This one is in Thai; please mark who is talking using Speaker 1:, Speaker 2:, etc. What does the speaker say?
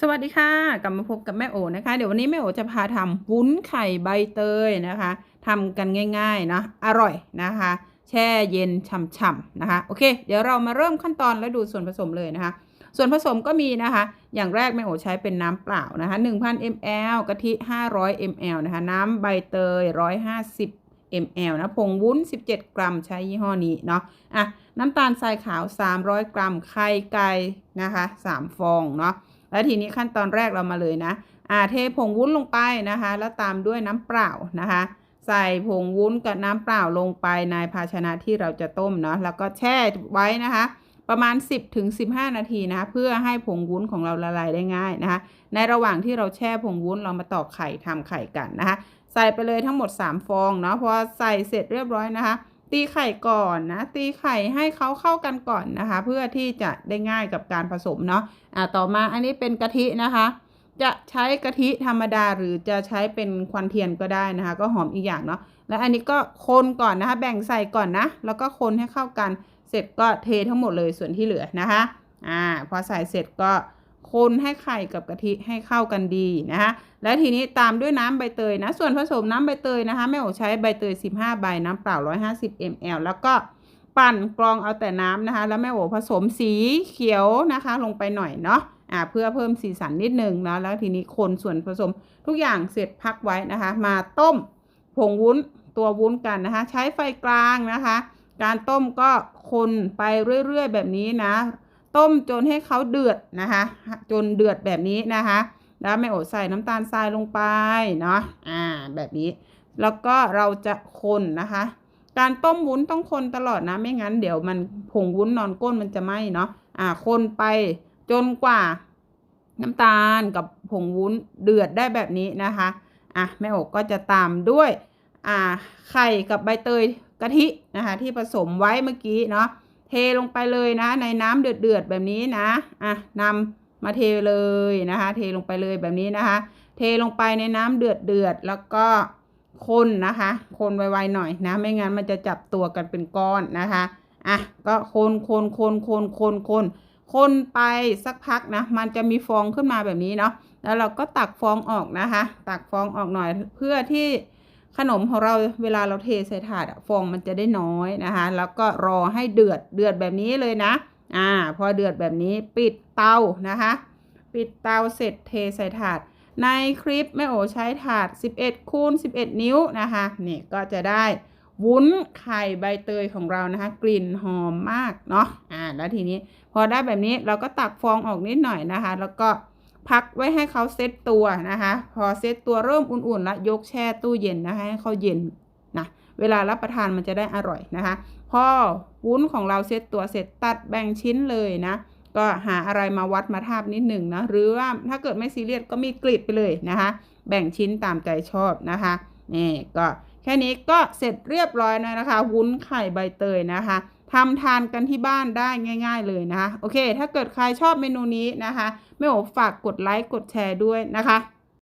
Speaker 1: สวัสดีค่ะกลับมาพบกับแม่โอนะคะ เดี๋ยววันนี้แม่โอจะพาทำวุ้นไข่ใบเตยนะคะทำกันง่ายๆนะอร่อยนะคะ แช่เย็นฉ่ำๆนะคะโอเค เดี๋ยวเรามาเริ่มขั้นตอนและดูส่วนผสมเลยนะคะ ส่วนผสมก็มีนะคะ อย่างแรกแม่โอใช้เป็นน้ำเปล่านะคะ1,000 ml กะทิ 500 ml นะคะ น้ำใบเตย 150 ml นะผงวุ้น 17 กรัมใช้ยี่ห้อนี้เนาะอะน้ำตาลทรายขาว 300 กรัมไข่ไก่นะคะ 3 ฟองเนาะ แล้วทีนี้ขั้นตอนแรกเรามาเลยนะอ่าเทผงวุ้นลงไปนะคะ แล้วตามด้วยน้ำเปล่านะคะ ใส่ผงวุ้นกับน้ำเปล่าลงไปในภาชนะที่เราจะต้มเนาะแล้วก็แช่ไว้นะคะ ประมาณ 10ถึง15นาทีนะคะเพื่อให้ผงวุ้นของเราละลายได้ง่ายนะคะ ในระหว่างที่เราแช่ผงวุ้นเรามาตอกไข่ทำไข่กันนะคะ ใส่ไปเลยทั้งหมด 3 ฟองเนาะพอใส่เสร็จเรียบร้อยนะคะ ตีไข่ก่อนนะ ตีไข่ให้เขาเข้ากันก่อนนะคะ เพื่อที่จะได้ง่ายกับการผสมเนาะอ่าต่อมาอันนี้เป็นกะทินะคะ จะใช้กะทิธรรมดาหรือจะใช้เป็นควันเทียนก็ได้นะคะ ก็หอมอีกอย่างเนาะแล้วอันนี้ก็คนก่อนนะคะ แบ่งใส่ก่อนนะ แล้วก็คนให้เข้ากันเสร็จก็เททั้งหมดเลยส่วนที่เหลือนะคะอ่าพอใส่เสร็จก็ คนให้ไข่กับกะทิให้เข้ากันดีนะคะแล้วทีนี้ตามด้วยน้ำใบเตยนะ ส่วนผสมน้ำใบเตยนะคะแม่โอใช้ใบเตย 15 ใบน้ำเปล่า 150 ml แล้วก็ปั่นกรองเอาแต่น้ำนะคะ แล้วแม่โอผสมสีเขียวนะคะ ลงไปหน่อยเนาะอ่าเพื่อเพิ่มสีสันนิดนึงนะแล้วทีนี้คนส่วนผสมทุกอย่างเสร็จพักไว้นะคะ มาต้มผงวุ้นตัววุ้นกันนะคะ ใช้ไฟกลางนะคะ การต้มก็คนไปเรื่อยๆแบบนี้นะ ต้มจนให้เขาเดือดนะคะ จนเดือดแบบนี้นะคะ แล้วแม่โอใส่น้ำตาลทรายลงไปเนาะอ่าแบบนี้ แล้วก็เราจะคนนะคะ การต้มวุ้นต้องคนตลอดนะ ไม่งั้นเดี๋ยวมันผงวุ้นนอนก้นมันจะไหม้เนาะอ่าคนไปจนกว่าน้ำตาลกับผงวุ้นเดือดได้แบบนี้นะคะอะแม่โอกก็จะตามด้วยอ่าไข่กับใบเตยกะทินะคะที่ผสมไว้เมื่อกี้เนาะ เทลงไปเลยนะ ในน้ำเดือดๆแบบนี้นะอะนำมาเทเลยนะคะ เทลงไปเลยแบบนี้นะคะ เทลงไปในน้ำเดือดเดือดๆแล้วก็คนนะคะ คนไวๆหน่อยนะ ไม่งั้นมันจะจับตัวกันเป็นก้อนนะคะอะก็คนคนคนคนคนคนคนไปสักพักนะ มันจะมีฟองขึ้นมาแบบนี้เนาะแล้วเราก็ตักฟองออกนะคะ ตักฟองออกหน่อยเพื่อที่ ขนมของเราเวลาเราเทใส่ถาดฟองมันจะได้น้อยนะคะ แล้วก็รอให้เดือดเดือดแบบนี้เลยนะ อ่า พอเดือดแบบนี้ปิดเตานะคะ ปิดเตาเสร็จเทใส่ถาด ในคลิปแม่โอใช้ถาด 11คูณ11 นิ้วนะคะนี่ก็จะได้วุ้นไข่ใบเตยของเรานะคะ กลิ่นหอมมากเนาะอ่าแล้วทีนี้พอได้แบบนี้เราก็ตักฟองออกนิดหน่อยนะคะ แล้วก็ พักไว้ให้เขาเซตตัวนะคะ พอเซตตัวเริ่มอุ่นๆแล้วยกแช่ตู้เย็นนะคะให้เขาเย็นนะเวลารับประทานมันจะได้อร่อยนะคะ พอวุ้นของเราเซตตัวเสร็จตัดแบ่งชิ้นเลยนะ ก็หาอะไรมาวัดมาทาบนิดหนึ่งนะหรือว่าถ้าเกิดไม่ซีเรียสก็มีกรีดไปเลยนะคะ แบ่งชิ้นตามใจชอบนะคะนี่ก็แค่นี้ก็เสร็จเรียบร้อยแล้วนะคะ วุ้นไข่ใบเตยนะคะ ทำทานกันที่บ้านได้ง่าย ๆ เลยนะคะ โอเค ถ้าเกิดใครชอบเมนูนี้นะคะไม่โอฝากกดไลค์กดแชร์ด้วยนะคะ